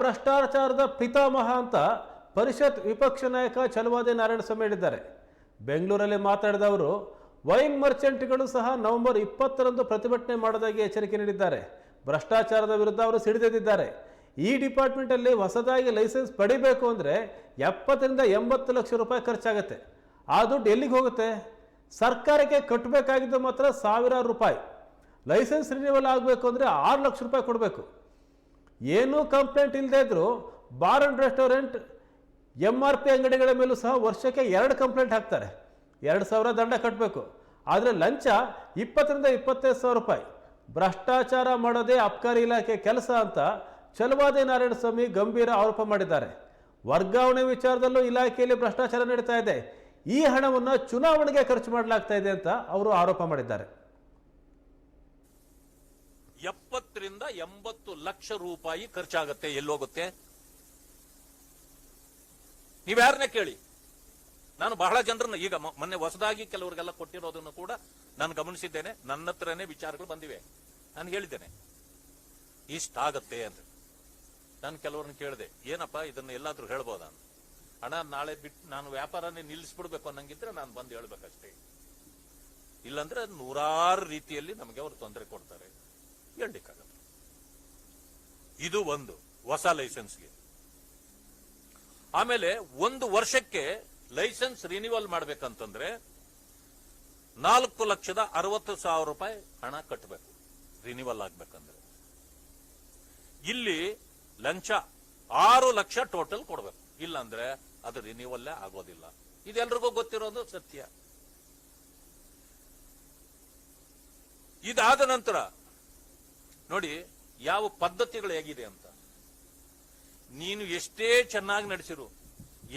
ಭ್ರಷ್ಟಾಚಾರದ ಪಿತಾಮಹ ಅಂತ ಪರಿಷತ್ ವಿಪಕ್ಷ ನಾಯಕ ಛಲವಾದಿ ನಾರಾಯಣಸ್ವಾಮಿ ಹೇಳಿದ್ದಾರೆ. ಬೆಂಗಳೂರಲ್ಲಿ ಮಾತಾಡಿದ ಅವರು, ವೈನ್ ಮರ್ಚೆಂಟ್ಗಳು ಸಹ ನವೆಂಬರ್ ಇಪ್ಪತ್ತರಂದು ಪ್ರತಿಭಟನೆ ಮಾಡೋದಾಗಿ ಎಚ್ಚರಿಕೆ ನೀಡಿದ್ದಾರೆ. ಭ್ರಷ್ಟಾಚಾರದ ವಿರುದ್ಧ ಅವರು ಸಿಡಿದೆದ್ದಿದ್ದಾರೆ. ಈ ಡಿಪಾರ್ಟ್ಮೆಂಟಲ್ಲಿ ಹೊಸದಾಗಿ ಲೈಸೆನ್ಸ್ ಪಡಿಬೇಕು ಅಂದರೆ ಎಪ್ಪತ್ತರಿಂದ ಎಂಬತ್ತು ಲಕ್ಷ ರೂಪಾಯಿ ಖರ್ಚಾಗುತ್ತೆ. ಆ ದುಡ್ಡು ಎಲ್ಲಿಗೆ ಹೋಗುತ್ತೆ. ಸರ್ಕಾರಕ್ಕೆ ಕಟ್ಟಬೇಕಾಗಿದ್ದು ಮಾತ್ರ ಸಾವಿರಾರು ರೂಪಾಯಿ. ಲೈಸೆನ್ಸ್ ರಿನ್ಯೂವಲ್ ಆಗಬೇಕು ಅಂದರೆ ಆರು ಲಕ್ಷ ರೂಪಾಯಿ ಕೊಡಬೇಕು. ಏನೂ ಕಂಪ್ಲೇಂಟ್ ಇಲ್ಲದೇ ಇದ್ದರೂ bar and restaurant M R P ಅಂಗಡಿಗಳ ಮೇಲೂ ಸಹ ವರ್ಷಕ್ಕೆ ಎರಡು ಕಂಪ್ಲೇಂಟ್ ಹಾಕ್ತಾರೆ. ಎರಡು ಸಾವಿರ ದಂಡ ಕಟ್ಟಬೇಕು ಆದರೆ ಲಂಚ ಇಪ್ಪತ್ತರಿಂದ ಇಪ್ಪತ್ತೈದು ಸಾವಿರ ರೂಪಾಯಿ. ಭ್ರಷ್ಟಾಚಾರ ಮಾಡೋದೇ ಅಬ್ಕಾರಿ ಇಲಾಖೆ ಕೆಲಸ ಅಂತ ಚಲವಾದಿ ನಾರಾಯಣಸ್ವಾಮಿ ಗಂಭೀರ ಆರೋಪ ಮಾಡಿದ್ದಾರೆ. ವರ್ಗಾವಣೆ ವಿಚಾರದಲ್ಲೂ ಇಲಾಖೆಯಲ್ಲಿ ಭ್ರಷ್ಟಾಚಾರ ನಡೀತಾ ಇದೆ. ಈ ಹಣವನ್ನು ಚುನಾವಣೆಗೆ ಖರ್ಚು ಮಾಡಲಾಗ್ತಾ ಇದೆ ಅಂತ ಅವರು ಆರೋಪ ಮಾಡಿದ್ದಾರೆ. ಎಪ್ಪತ್ತರಿಂದ ಎಂಬತ್ತು ಲಕ್ಷ ರೂಪಾಯಿ ಖರ್ಚಾಗತ್ತೆ. ಎಲ್ಲೋಗುತ್ತೆ ನೀವ್ಯಾರನ್ನ ಕೇಳಿ? ನಾನು ಬಹಳ ಜನರನ್ನ ಈಗ ಮೊನ್ನೆ ಹೊಸದಾಗಿ ಕೆಲವರಿಗೆಲ್ಲ ಕೊಟ್ಟಿರೋದನ್ನು ಕೂಡ ನಾನು ಗಮನಿಸಿದ್ದೇನೆ. ನನ್ನ ಹತ್ರನೇ ವಿಚಾರಗಳು ಬಂದಿವೆ. ನಾನು ಹೇಳಿದ್ದೇನೆ. ಇಷ್ಟಾಗತ್ತೆ ಅಂತ. ನಾನು ಕೆಲವ್ರನ್ನ ಕೇಳಿದೆ, ಏನಪ್ಪ ಇದನ್ನ ಎಲ್ಲಾದ್ರೂ ಹೇಳ್ಬೋದಾ ಹಣ ನಾಳೆ ಬಿಟ್ಟು ನಾನು ವ್ಯಾಪಾರನೇ ನಿಲ್ಲಿಸ್ಬಿಡ್ಬೇಕು ಅನ್ನಂಗಿದ್ರೆ ನಾನು ಬಂದು ಹೇಳ್ಬೇಕಷ್ಟೇ. ಇಲ್ಲಾಂದ್ರೆ ನೂರಾರು ರೀತಿಯಲ್ಲಿ ನಮಗೆ ಅವರು ತೊಂದರೆ ಕೊಡ್ತಾರೆ. ಹೇಳ್ಲಿಕ್ಕಾಗಲ್ಲ. ಇದು ಒಂದು ಹೊಸ ಲೈಸೆನ್ಸ್ಗೆ. ಆಮೇಲೆ ಒಂದು ವರ್ಷಕ್ಕೆ ಲೈಸೆನ್ಸ್ ರಿನಿವಲ್ ಮಾಡ್ಬೇಕಂತಂದ್ರೆ ನಾಲ್ಕು ಲಕ್ಷದ ಅರವತ್ತು ಸಾವಿರ ರೂಪಾಯಿ ಹಣ ಕಟ್ಟಬೇಕು ರಿನಿವಲ್ ಆಗ್ಬೇಕಂದ್ರೆ. ಇಲ್ಲಿ ಲಂಚ ಆರು ಲಕ್ಷ ಟೋಟಲ್ ಕೊಡಬೇಕು. ಇಲ್ಲಾಂದ್ರೆ ಅದು ರಿನಿವಲ್ಲೇ ಆಗೋದಿಲ್ಲ. ಇದೆಲ್ರಿಗೂ ಗೊತ್ತಿರೋದು ಸತ್ಯ. ಇದಾದ ನಂತರ ನೋಡಿ ಯಾವ ಪದ್ಧತಿಗಳು ಹೇಗಿದೆ ಅಂತ. ನೀನು ಎಷ್ಟೇ ಚೆನ್ನಾಗಿ ನಡೆಸಿರು,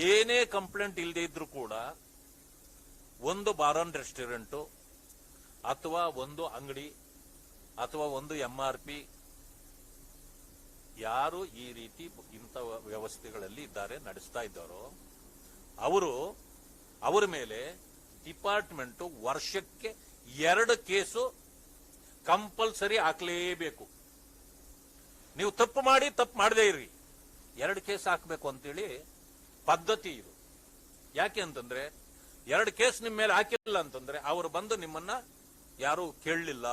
ಏನೇ ಕಂಪ್ಲೇಂಟ್ ಇಲ್ಲದೆ ಇದ್ರು ಕೂಡ ಒಂದು ಬಾರನ್ ರೆಸ್ಟೋರೆಂಟು, ಅಥವಾ ಒಂದು ಅಂಗಡಿ, ಅಥವಾ ಒಂದು ಎಂ ಆರ್ ಪಿ ಯಾರು ಈ ರೀತಿ ಇಂಥ ವ್ಯವಸ್ಥೆಗಳಲ್ಲಿ ಇದ್ದಾರೆ, ನಡೆಸ್ತಾ ಇದ್ದಾರೋ, ಅವರು, ಅವರ ಮೇಲೆ ಡಿಪಾರ್ಟ್ಮೆಂಟ್ ವರ್ಷಕ್ಕೆ ಎರಡು ಕೇಸು ಕಂಪಲ್ಸರಿ ಹಾಕ್ಲೇಬೇಕು. ನೀವು ತಪ್ಪು ಮಾಡಿ, ತಪ್ಪು ಮಾಡದೇ ಇರಿ. ಎರಡು ಕೇಸ್ ಹಾಕಬೇಕು ಅಂತೇಳಿ ಪದ್ಧತಿ ಇದು. ಯಾಕೆ ಅಂತಂದ್ರೆ, ಎರಡು ಕೇಸ್ ನಿಮ್ಮ ಮೇಲೆ ಹಾಕಿಲ್ಲ ಅಂತಂದ್ರೆ, ಅವರು ಬಂದು ನಿಮ್ಮನ್ನ ಯಾರು ಕೇಳಲಿಲ್ಲ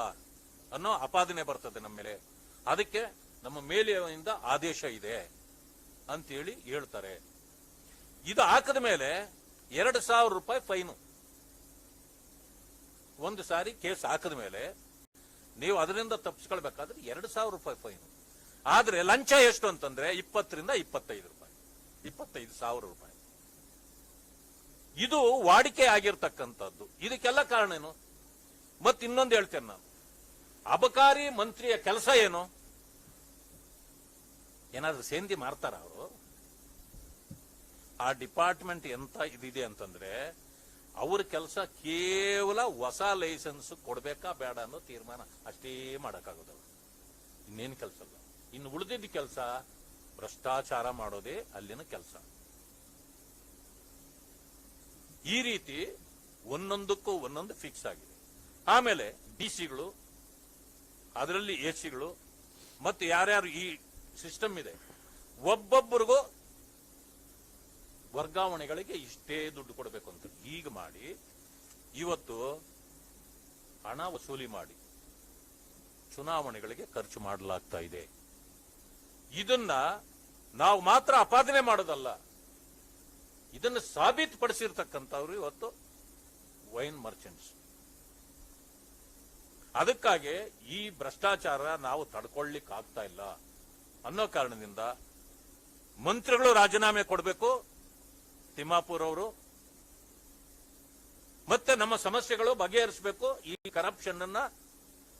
ಅನ್ನೋ ಅಪಾದನೆ ಬರ್ತದೆ ನಮ್ಮ ಮೇಲೆ. ಅದಕ್ಕೆ ನಮ್ಮ ಮೇಲೆಯಿಂದ ಆದೇಶ ಇದೆ ಅಂತೇಳಿ ಹೇಳ್ತಾರೆ. ಇದು ಹಾಕದ ಮೇಲೆ ಎರಡು ಸಾವಿರ ರೂಪಾಯಿ ಫೈನು. ಒಂದು ಸಾರಿ ಕೇಸ್ ಹಾಕದ ಮೇಲೆ ನೀವು ಅದರಿಂದ ತಪ್ಪಿಸ್ಕೊಳ್ಬೇಕಾದ್ರೆ ಎರಡು ಸಾವಿರ ರೂಪಾಯಿ ಫೈನ್. ಆದ್ರೆ ಲಂಚ ಎಷ್ಟು ಅಂತಂದ್ರೆ ಇಪ್ಪತ್ತರಿಂದ ಇಪ್ಪತ್ತೈದು ರೂಪಾಯಿ. ಇಪ್ಪತ್ತೈದು ಸಾವಿರ ರೂಪಾಯಿ. ಇದು ವಾಡಿಕೆ ಆಗಿರ್ತಕ್ಕಂಥದ್ದು. ಇದಕ್ಕೆಲ್ಲ ಕಾರಣ ಏನು? ಮತ್ತೆ ಇನ್ನೊಂದು ಹೇಳ್ತೇನೆ ನಾನು. ಅಬಕಾರಿ ಮಂತ್ರಿಯ ಕೆಲಸ ಏನು? ಏನಾದ್ರೂ ಸೇಂದಿ ಮಾರ್ತಾರ ಅವರು? ಆ ಡಿಪಾರ್ಟ್ಮೆಂಟ್ ಎಂತ ಇದಿದೆ ಅಂತಂದ್ರೆ ಅವ್ರ ಕೆಲಸ ಕೇವಲ ಹೊಸ ಲೈಸೆನ್ಸ್ ಕೊಡ್ಬೇಕಾ ಬೇಡ ಅನ್ನೋ ತೀರ್ಮಾನ. ಅಷ್ಟೇ ಮಾಡಕ್ಕಾಗೋದಲ್ಲ ಇನ್ನೇನು ಕೆಲಸ ಅಲ್ಲ ಇನ್ನು ಉಳಿದಿದ್ದ ಕೆಲಸ ಭ್ರಷ್ಟಾಚಾರ ಮಾಡೋದೇ ಅಲ್ಲಿನ ಕೆಲಸ. ಈ ರೀತಿ ಒಂದೊಂದಕ್ಕೂ ಒಂದೊಂದು ಫಿಕ್ಸ್ ಆಗಿದೆ. ಆಮೇಲೆ ಡಿ ಸಿಗಳು ಅದರಲ್ಲಿ ಎ ಸಿಗಳು ಮತ್ತೆ ಯಾರ್ಯಾರು ಈ ಸಿಸ್ಟಮ್ ಇದೆ, ಒಬ್ಬೊಬ್ಬರಿಗೂ ವರ್ಗಾವಣೆಗಳಿಗೆ ಇಷ್ಟೇ ದುಡ್ಡು ಕೊಡಬೇಕು ಅಂತ. ಈಗ ಮಾಡಿ, ಇವತ್ತು ಹಣ ವಸೂಲಿ ಮಾಡಿ, ಚುನಾವಣೆಗಳಿಗೆ ಖರ್ಚು ಮಾಡಲಾಗ್ತಾ ಇದೆ. ಇದನ್ನ ನಾವು ಮಾತ್ರ ಅಪಾದನೆ ಮಾಡೋದಲ್ಲ, ಇದನ್ನು ಸಾಬೀತುಪಡಿಸಿರ್ತಕ್ಕಂಥವ್ರು ಇವತ್ತು ವೈನ್ ಮರ್ಚೆಂಟ್ಸ್. ಅದಕ್ಕಾಗಿ ಈ ಭ್ರಷ್ಟಾಚಾರ ನಾವು ತಡ್ಕೊಳ್ಳಿಕ್ ಆಗ್ತಾ ಇಲ್ಲ ಅನ್ನೋ ಕಾರಣದಿಂದ ಮಂತ್ರಿಗಳು ರಾಜೀನಾಮೆ ಕೊಡಬೇಕು, ತಿಮ್ಮಾಪುರ್ ಅವರು, ಮತ್ತೆ ನಮ್ಮ ಸಮಸ್ಯೆಗಳು ಬಗೆಹರಿಸಬೇಕು, ಈ ಕರಪ್ಷನ್ ಅನ್ನ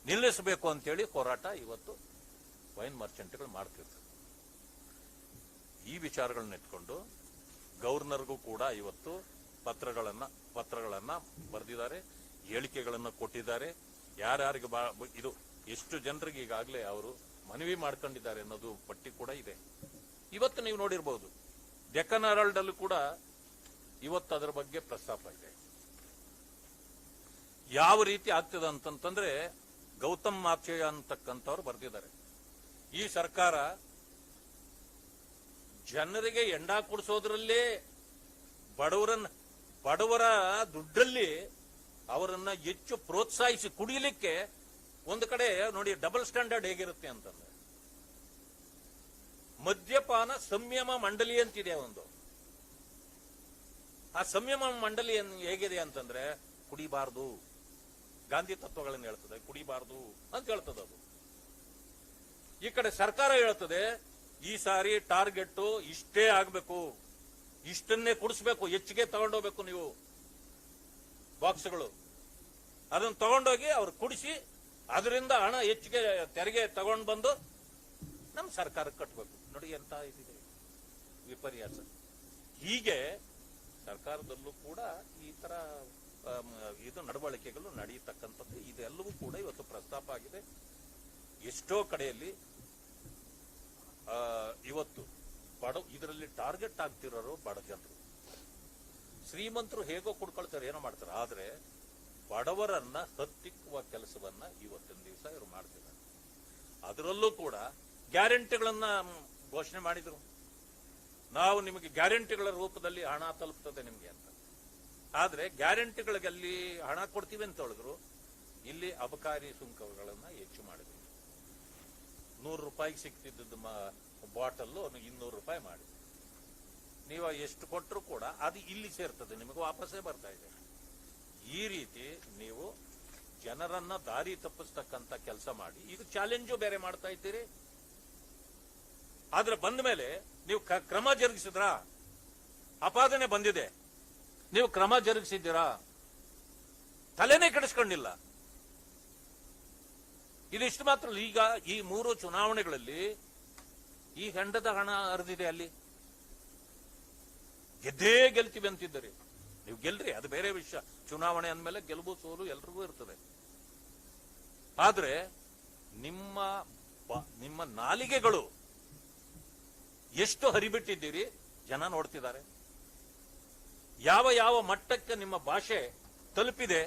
ನಿಲ್ಲಿಸಬೇಕು ಅಂತೇಳಿ ಹೋರಾಟ ಇವತ್ತು ವೈನ್ ಮರ್ಚೆಂಟ್ಗಳು ಮಾಡ್ತಿರ್ತಾರೆ. ಈ ವಿಚಾರಗಳನ್ನ ಇಟ್ಕೊಂಡು ಗವರ್ನರ್ಗೂ ಕೂಡ ಇವತ್ತು ಪತ್ರಗಳನ್ನ ಪತ್ರಗಳನ್ನ ಬರೆದಿದ್ದಾರೆ, ಹೇಳಿಕೆಗಳನ್ನ ಕೊಟ್ಟಿದ್ದಾರೆ. ಯಾರ್ಯಾರಿಗೆ ಬಾ ಇದು ಎಷ್ಟು ಜನರಿಗೆ ಈಗಾಗಲೇ ಅವರು ಮನವಿ ಮಾಡ್ಕೊಂಡಿದ್ದಾರೆ ಅನ್ನೋದು ಪಟ್ಟಿ ಕೂಡ ಇದೆ. ಇವತ್ತು ನೀವು ನೋಡಿರ್ಬೋದು ಡೆಕ್ಕನ್ ಹೆರಾಲ್ಡ್ ಅಲ್ಲೂ ಕೂಡ ಇವತ್ತು ಅದರ ಬಗ್ಗೆ ಪ್ರಸ್ತಾಪ ಇದೆ. ಯಾವ ರೀತಿ ಆಗ್ತದೆ ಅಂತಂತಂದ್ರೆ ಗೌತಮ್ ಮಾಚಯ್ಯ ಅಂತಕ್ಕಂಥವ್ರು ಬರೆದಿದ್ದಾರೆ. ಈ ಸರ್ಕಾರ ಜನರಿಗೆ ಎಂಡ ಕೊಡಿಸೋದ್ರಲ್ಲೇ ಬಡವರನ್ನ, ಬಡವರ ದುಡ್ಡಲ್ಲಿ ಅವರನ್ನ ಹೆಚ್ಚು ಪ್ರೋತ್ಸಾಹಿಸಿ ಕುಡಿಯಲಿಕ್ಕೆ ಒಂದು ಕಡೆ ನೋಡಿ ಡಬಲ್ ಸ್ಟ್ಯಾಂಡರ್ಡ್ ಹೇಗಿರುತ್ತೆ ಅಂತಂದ್ರೆ. ಮದ್ಯಪಾನ ಸಂಯಮ ಮಂಡಳಿ ಅಂತಿದೆ ಒಂದು. ಆ ಸಂಯಮ ಮಂಡಳಿ ಹೇಗಿದೆ ಅಂತಂದ್ರೆ ಕುಡಿಬಾರ್ದು. ಗಾಂಧಿ ತತ್ವಗಳನ್ನು ಹೇಳ್ತದೆ, ಕುಡಿಬಾರ್ದು ಅಂತ ಹೇಳ್ತದ ಅದು. ಈ ಕಡೆ ಸರ್ಕಾರ ಹೇಳ್ತದೆ, ಈ ಸಾರಿ ಟಾರ್ಗೆಟ್ ಇಷ್ಟೇ ಆಗಬೇಕು. ಇಷ್ಟನ್ನೇ ಕುಡಿಸ್ಬೇಕು, ಹೆಚ್ಚಿಗೆ ತಗೊಂಡೋಗ್ಬೇಕು ನೀವು ಬಾಕ್ಸ್ಗಳು. ಅದನ್ನ ತಗೊಂಡೋಗಿ ಅವ್ರು ಕುಡಿಸಿ, ಅದರಿಂದ ಹಣ ಹೆಚ್ಚಿಗೆ ತೆರಿಗೆ ತಗೊಂಡು ಬಂದು ನಮ್ಮ ಸರ್ಕಾರಕ್ಕೆ ಕಟ್ಟಬೇಕು ನೋಡಿ ಎಂತ ಇದಿದೆ. ವಿಪರ್ಯಾಸ. ಹೀಗೆ ಸರ್ಕಾರದಲ್ಲೂ ಕೂಡ ಈ ತರ ಇದು ನಡವಳಿಕೆಗಳು ನಡೆಯತಕ್ಕಂಥದ್ದು ಇದೆಲ್ಲವೂ ಕೂಡ ಇವತ್ತು ಪ್ರಸ್ತಾಪ ಆಗಿದೆ. ಎಷ್ಟೋ ಕಡೆಯಲ್ಲಿ ಇವತ್ತು ಬಡ, ಇದರಲ್ಲಿ ಟಾರ್ಗೆಟ್ ಆಗ್ತಿರೋರು ಬಡ ಜನರು. ಶ್ರೀಮಂತರು ಹೇಗೋ ಕುಡ್ಕೊಳ್ತಾರೆ, ಏನೋ ಮಾಡ್ತಾರೆ. ಆದರೆ ಬಡವರನ್ನ ಹತ್ತಿಕ್ಕುವ ಕೆಲಸವನ್ನ ಇವತ್ತಿನ ದಿವಸ ಇವರು ಮಾಡ್ತಿದ್ದಾರೆ. ಅದರಲ್ಲೂ ಕೂಡ ಗ್ಯಾರಂಟಿಗಳನ್ನ ಘೋಷಣೆ ಮಾಡಿದ್ರು. ನಾವು ನಿಮಗೆ ಗ್ಯಾರಂಟಿಗಳ ರೂಪದಲ್ಲಿ ಹಣ ತಲುಪ್ತದೆ ನಿಮಗೆ ಅಂತ. ಆದ್ರೆ ಗ್ಯಾರಂಟಿಗಳಿಗಲ್ಲಿ ಹಣ ಕೊಡ್ತೀವಿ ಅಂತ ಹೇಳಿದ್ರು, ಇಲ್ಲಿ ಅಬಕಾರಿ ಸುಂಕಗಳನ್ನ ಹೆಚ್ಚು ಮಾಡಿದ್ರು. ನೂರು ರೂಪಾಯಿಗೆ ಸಿಗ್ತಿದ್ದದ್ದು ಬಾಟಲ್ ಇನ್ನೂರು ರೂಪಾಯಿ ಮಾಡಿ. ನೀವು ಎಷ್ಟು ಕೊಟ್ಟರು ಕೂಡ ಅದು ಇಲ್ಲಿ ಸೇರ್ತದೆ, ನಿಮಗೆ ವಾಪಸ್ಸೇ ಬರ್ತಾ ಇದೆ. ಈ ರೀತಿ ನೀವು ಜನರನ್ನ ದಾರಿ ತಪ್ಪಿಸ್ತಕ್ಕಂಥ ಕೆಲಸ ಮಾಡಿ, ಈಗ ಚಾಲೆಂಜು ಬೇರೆ ಮಾಡ್ತಾ ಇದ್ದೀರಿ. ಆದ್ರೆ ಬಂದ ಮೇಲೆ ನೀವು ಕ್ರಮ ಜರುಗಿಸಿದ್ರ? ಅಪಾದನೆ ಬಂದಿದೆ. ನೀವು ಕ್ರಮ ಜರುಗಿಸಿದ್ದೀರಾ? ತಲೆನೇ ಕೆಡಿಸ್ಕೊಂಡಿಲ್ಲ. ಇದಿಷ್ಟು ಮಾತ್ರ ಈಗ ಈ ಮೂರು ಚುನಾವಣೆಗಳಲ್ಲಿ ಈ ಹೆಂಡದ ಹಣ ಹರಿದಿದೆ ಅಲ್ಲಿ. ಗೆದ್ದೇ ಗೆಲ್ತೀವಿ ಅಂತಿದ್ದರೆ. ನೀವು ಗೆಲ್ರಿ, ಅದು ಬೇರೆ ವಿಷಯ. ಚುನಾವಣೆ ಅಂದಮೇಲೆ ಗೆಲುವು ಸೋಲು ಎಲ್ರಿಗೂ ಇರ್ತದೆ. ಆದ್ರೆ ನಿಮ್ಮ ನಿಮ್ಮ ನಾಲಿಗೆಗಳು ಎಷ್ಟು ಹರಿಬಿಟ್ಟಿದ್ದೀರಿ, ಜನ ನೋಡ್ತಿದ್ದಾರೆ. ಯಾವ ಯಾವ ಮಟ್ಟಕ್ಕೆ ನಿಮ್ಮ ಭಾಷೆ ತಲುಪಿದೆ,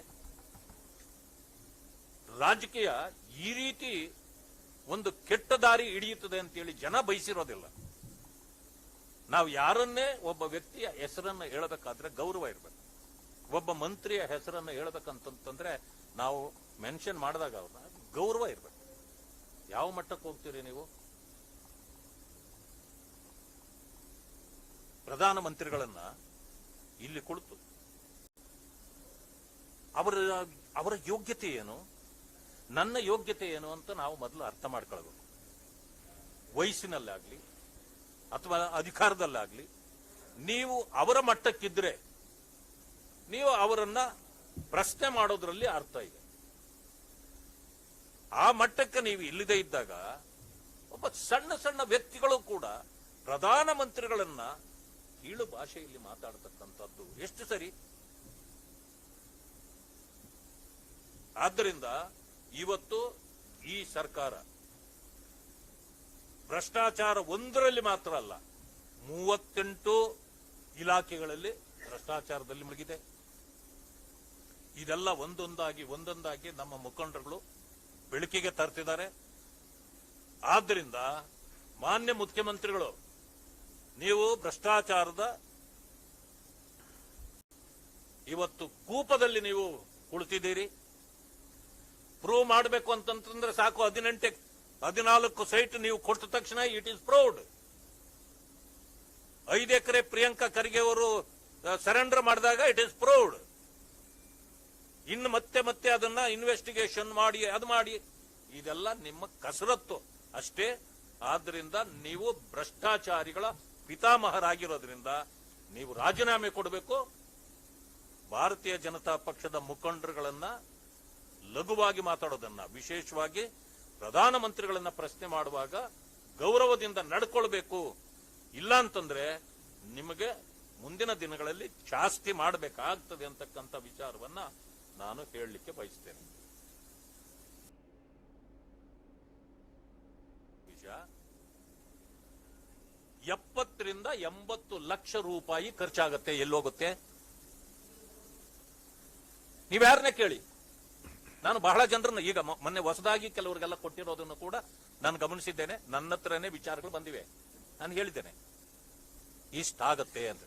ರಾಜಕೀಯ ಈ ರೀತಿ ಒಂದು ಕೆಟ್ಟ ದಾರಿ ಹಿಡಿಯುತ್ತದೆ ಅಂತೇಳಿ ಜನ ಬಯಸಿರೋದಿಲ್ಲ. ನಾವು ಯಾರನ್ನೇ ಒಬ್ಬ ವ್ಯಕ್ತಿಯ ಹೆಸರನ್ನು ಹೇಳಬೇಕಾದ್ರೆ ಗೌರವ ಇರಬೇಕು. ಒಬ್ಬ ಮಂತ್ರಿಯ ಹೆಸರನ್ನು ಹೇಳಬೇಕಂತಂತಂದ್ರೆ ನಾವು ಮೆನ್ಷನ್ ಮಾಡಿದಾಗ ಅವ್ರನ್ನ ಗೌರವ ಇರಬೇಕು. ಯಾವ ಮಟ್ಟಕ್ಕೆ ಹೋಗ್ತೀರಿ ನೀವು? ಪ್ರಧಾನಮಂತ್ರಿಗಳನ್ನ ಇಲ್ಲಿ ಕುಳಿತು. ಅವರ ಅವರ ಯೋಗ್ಯತೆ ಏನು? ನನ್ನ ಯೋಗ್ಯತೆ ಏನು ಅಂತ ನಾವು ಮೊದಲು ಅರ್ಥ ಮಾಡ್ಕೊಳ್ಬೇಕು. ವಯಸ್ಸಿನಲ್ಲಾಗ್ಲಿ ಅಥವಾ ಅಧಿಕಾರದಲ್ಲಾಗ್ಲಿ, ನೀವು ಅವರ ಮಟ್ಟಕ್ಕಿದ್ರೆ ನೀವು ಅವರನ್ನ ಪ್ರಶ್ನೆ ಮಾಡೋದ್ರಲ್ಲಿ ಅರ್ಥ ಇದೆ. ಆ ಮಟ್ಟಕ್ಕೆ ನೀವು ಇಲ್ಲದೆ ಇದ್ದಾಗ ಒಬ್ಬ ಸಣ್ಣ ಸಣ್ಣ ವ್ಯಕ್ತಿಗಳು ಕೂಡ ಪ್ರಧಾನಮಂತ್ರಿಗಳನ್ನ ಕೀಳು ಭಾಷೆಯಲ್ಲಿ ಮಾತಾಡತಕ್ಕಂಥದ್ದು ಎಷ್ಟು ಸರಿ? ಆದ್ದರಿಂದ ಇವತ್ತು ಈ ಸರ್ಕಾರ ಭ್ರಷ್ಟಾಚಾರ ಒಂದರಲ್ಲಿ ಮಾತ್ರ ಅಲ್ಲ, ಮೂವತ್ತೆಂಟು ಇಲಾಖೆಗಳಲ್ಲಿ ಭ್ರಷ್ಟಾಚಾರದಲ್ಲಿ ಮುಳುಗಿದೆ. ಇದೆಲ್ಲ ಒಂದೊಂದಾಗಿ ಒಂದೊಂದಾಗಿ ನಮ್ಮ ಮುಖಂಡರುಗಳು ಬೆಳಕಿಗೆ ತರ್ತಿದ್ದಾರೆ. ಆದ್ದರಿಂದ ಮಾನ್ಯ ಮುಖ್ಯಮಂತ್ರಿಗಳು, ನೀವು ಭ್ರಷ್ಟಾಚಾರದ ಇವತ್ತು ಕೂಪದಲ್ಲಿ ನೀವು ಕುಳಿತಿದ್ದೀರಿ. ಪ್ರೂವ್ ಮಾಡಬೇಕು ಅಂತಂತಂದ್ರೆ ಸಾಕು ಹದಿನೆಂಟು, ಹದಿನಾಲ್ಕು ಸೈಟ್ ನೀವು ಕೊಟ್ಟ ತಕ್ಷಣ ಇಟ್ ಈಸ್ ಪ್ರೌಡ್ ಐದು ಎಕರೆ ಪ್ರಿಯಾಂಕಾ ಖರ್ಗೆ ಅವರು ಸರೆಂಡರ್ ಮಾಡಿದಾಗ ಇಟ್ ಈಸ್ ಪ್ರೌಡ್ ಇನ್ನು ಮತ್ತೆ ಮತ್ತೆ ಅದನ್ನ ಇನ್ವೆಸ್ಟಿಗೇಷನ್ ಮಾಡಿ, ಅದು ಮಾಡಿ. ಇದೆಲ್ಲ ನಿಮ್ಮ ಕಸರತ್ತು ಅಷ್ಟೇ. ಆದ್ರಿಂದ ನೀವು ಭ್ರಷ್ಟಾಚಾರಿಗಳ ಪಿತಾಮಹರಾಗಿರೋದ್ರಿಂದ ನೀವು ರಾಜೀನಾಮೆ ಕೊಡಬೇಕು. ಭಾರತೀಯ ಜನತಾ ಪಕ್ಷದ ಮುಖಂಡರುಗಳನ್ನ ಲಘುವಾಗಿ ಮಾತಾಡೋದನ್ನ, ವಿಶೇಷವಾಗಿ ಪ್ರಧಾನಮಂತ್ರಿಗಳನ್ನ ಪ್ರಶ್ನೆ ಮಾಡುವಾಗ ಗೌರವದಿಂದ ನಡ್ಕೊಳ್ಬೇಕು. ಇಲ್ಲ ಅಂತಂದ್ರೆ ನಿಮಗೆ ಮುಂದಿನ ದಿನಗಳಲ್ಲಿ ಜಾಸ್ತಿ ಮಾಡಬೇಕಾಗ್ತದೆ ಅಂತಕ್ಕಂಥ ವಿಚಾರವನ್ನ ನಾನು ಹೇಳಲಿಕ್ಕೆ ಬಯಸ್ತೇನೆ. ಎಪ್ಪತ್ತರಿಂದ ಎಂಬತ್ತು ಲಕ್ಷ ರೂಪಾಯಿ ಖರ್ಚಾಗತ್ತೆ. ಎಲ್ಲೋಗುತ್ತೆ ನೀವ್ಯಾರನ್ನೇ ಕೇಳಿ? ನಾನು ಬಹಳ ಜನರನ್ನು ಈಗ ಮೊನ್ನೆ ಹೊಸದಾಗಿ ಕೆಲವರಿಗೆಲ್ಲ ಕೊಟ್ಟಿರೋದನ್ನು ಕೂಡ ನಾನು ಗಮನಿಸಿದ್ದೇನೆ. ನನ್ನ ಹತ್ರನೇ ವಿಚಾರಗಳು ಬಂದಿವೆ. ನಾನು ಹೇಳಿದ್ದೇನೆ. ಇಷ್ಟಾಗತ್ತೆ ಅಂತ.